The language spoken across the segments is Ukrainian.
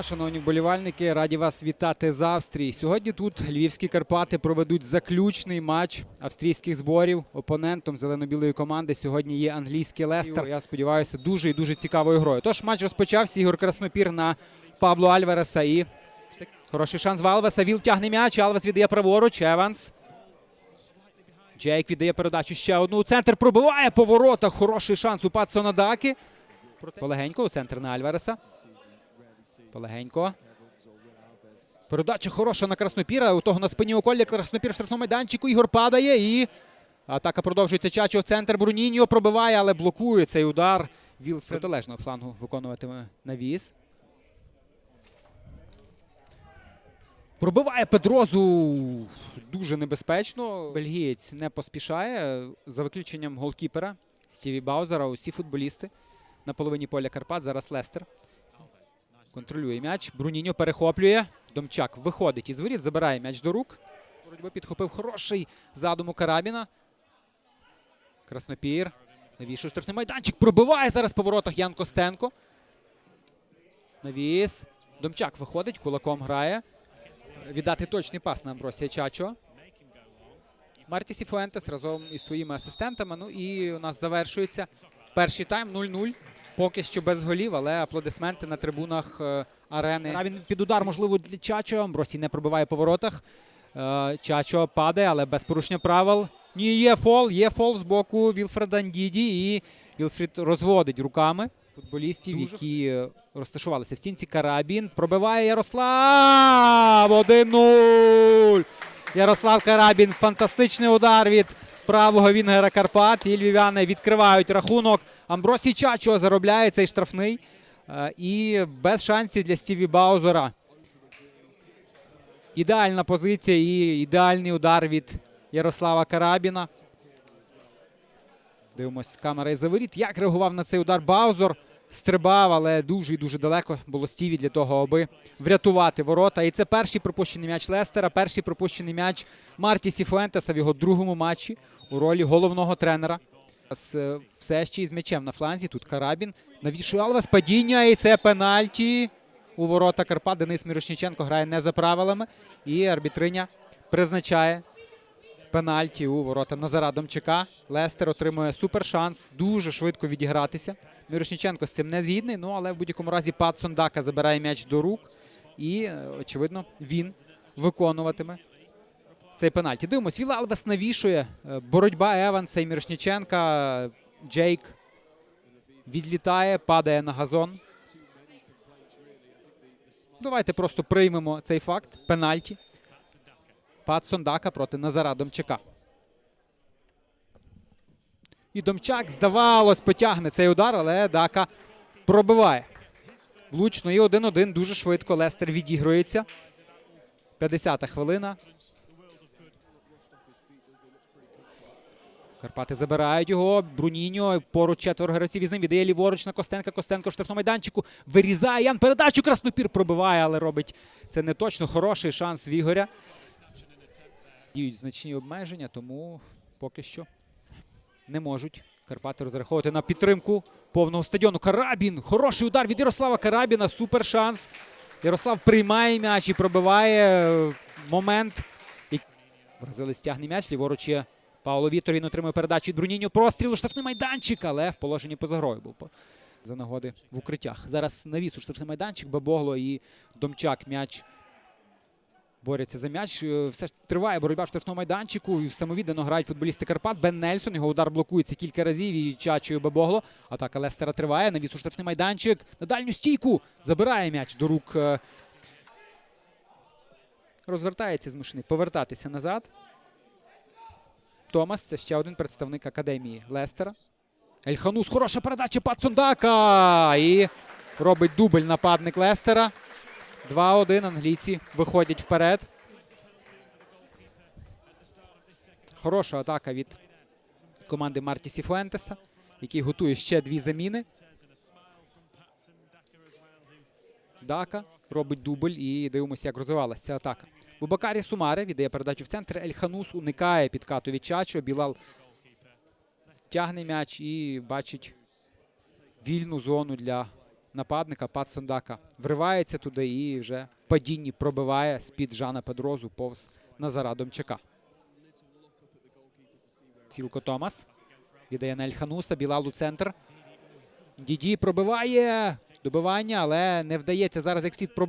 дня, шановні вболівальники. Раді вас вітати з Австрії. Сьогодні тут львівські Карпати проведуть заключний матч австрійських зборів. Опонентом зелено-білої команди сьогодні є англійський Лестер. Я сподіваюся, дуже і дуже цікавою грою. Тож матч розпочався. Ігор Краснопір на Пабло Альвареса і хороший шанс в Алвеса. Віл тягне м'яч. Алвес віддає праворуч. Еванс. Джейк віддає передачу ще одну. У центр пробиває по воротах. Хороший шанс у Патсона Даки. Полегенько у центр на Альвареса. Полегенько. Передача хороша на Краснопіра. У того на спині околі Краснопір в штрафному майданчику. Ігор падає і атака продовжується. Чачо в центр. Бруніньо пробиває, але блокує цей удар. Вілфред протилежного флангу виконуватиме навіс. Пробиває Педрозу дуже небезпечно. Бельгієць не поспішає. За виключенням голкіпера Стіві Баузера. Усі футболісти на половині поля Карпат. Зараз Лестер. Контролює м'яч. Бруніньо перехоплює. Домчак виходить із воріт, забирає м'яч до рук. Боротьба підхопив хороший задум у Карабіна. Краснопір. Навішує штрафний майданчик. Пробиває зараз по воротах Ян Костенко. Навіс. Домчак виходить, кулаком грає. Віддати точний пас на Амбросія Чачо. Марті Сіфуентес разом із своїми асистентами. Ну і у нас завершується перший тайм 0-0. Поки що без голів, але аплодисменти на трибунах е, арени. А він під удар, можливо, для Чачо. Амбросій не пробиває по воротах. Е, Чачо падає, але без порушення правил. Ні, є фол, є фол з боку Вілфреда Ndіді. І Вілфрід розводить руками футболістів, які е, розташувалися в стінці. Карабін пробиває Ярослав 1-0. Ярослав Карабін. Фантастичний удар від правого Вінгера Карпат. І львів'яни відкривають рахунок. Амбросій Чачо заробляє цей штрафний. Е, І без шансів для Стіві Баузера. Ідеальна позиція і ідеальний удар від Ярослава Карабіна. Дивимось камера із заворіт. Як реагував на цей удар Баузер? Стрибав, але дуже і дуже далеко було Стіві для того, аби врятувати ворота. І це перший пропущений м'яч Лестера, перший пропущений м'яч Марті Сіфуентеса в його другому матчі у ролі головного тренера. Е, Все ще із м'ячем на фланзі. Тут Карабін. Навішує Алвес падіння, і це пенальті у ворота Карпат. Денис Мірошніченко грає не за правилами. І арбітриня призначає пенальті у ворота Назара Домчака. Лестер отримує супершанс дуже швидко відігратися. Мірошніченко з цим не згідний, ну але в будь-якому разі Пат Сондака забирає м'яч до рук. І, е, очевидно, він виконуватиме цей пенальті. Дивимось, Віла Алвес навішує. Е, Боротьба Еванса і Мірошніченка. Джейк відлітає, падає на газон. Давайте просто приймемо цей факт. Пенальті. Пат Сондака проти Назара Домчака. І Домчак, здавалось, потягне цей удар, але Дака пробиває. Влучно і 1-1 дуже швидко. Лестер відігрується. 50-та хвилина. Карпати забирають його. Бруніньо поруч четверо гравців із ним віддає ліворуч на Костенка. Костенко в штрафному майданчику. Вирізає Ян передачу. Краснопір пробиває, але робить це не точно. Хороший шанс в Ігоря. Діють значні обмеження, тому поки що не можуть Карпати розраховувати на підтримку повного стадіону. Карабін. Хороший удар від Ярослава Карабіна. Супер шанс. Ярослав приймає м'яч і пробиває е, момент. Бразилець тягне м'яч. Ліворуч є Пауло Вітор. Він отримує передачу від Бруніньо. Простріл штрафний майданчик, але в положенні поза грою був за нагоди в укриттях. Зараз навіс у штрафний майданчик. Бабогло і Домчак м'яч борються за м'яч. Е, Все ж триває боротьба в штрафному майданчику. Самовіддано грають футболісти Карпат. Бен Нельсон. Його удар блокується кілька разів. І Чачою Бебогло. Атака Лестера триває. Навіс у штрафний майданчик. На дальню стійку. Забирає м'яч до рук. е, Розвертається змушений повертатися назад. Томас це ще один представник академії Лестера. Ельханус. Хороша передача Пацундака. І робить дубль нападник Лестера. 2-1. Англійці виходять вперед. Хороша атака від команди Марті Сіфуентеса, який готує ще дві заміни. Дака робить дубль і дивимося, як розвивалася ця атака. Бубакарі Сумаре віддає передачу в центр. Ельханус уникає підкату від Чачо. Білал тягне м'яч і бачить вільну зону для нападника Пат Сондака вривається туди і вже в падінні пробиває з-під Жана Педрозу повз Назара Домчака. Сілко Томас віддає на Ельхануса, Білал у центр. Діді пробиває добивання, але не вдається зараз як слід про...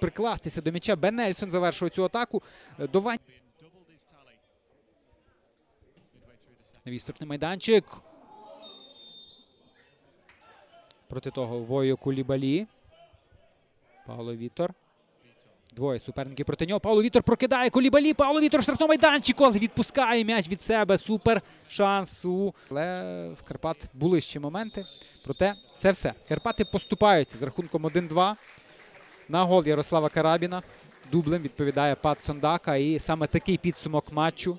прикластися до м'яча. Бен Нельсон завершує цю атаку. Е, До Вань... Відступний майданчик. Проти того Вою Кулібалі. Павло Вітор. Двоє суперників проти нього. Павло Вітор прокидає Кулібалі. Павло Вітор штрафного майданчику. але Відпускає м'яч від себе. Супер шанс у. Але в Карпат були ще моменти. Проте це все. Карпати поступаються з рахунком 1-2. На гол Ярослава Карабіна. Дублем відповідає Пат Сондака. І саме такий підсумок матчу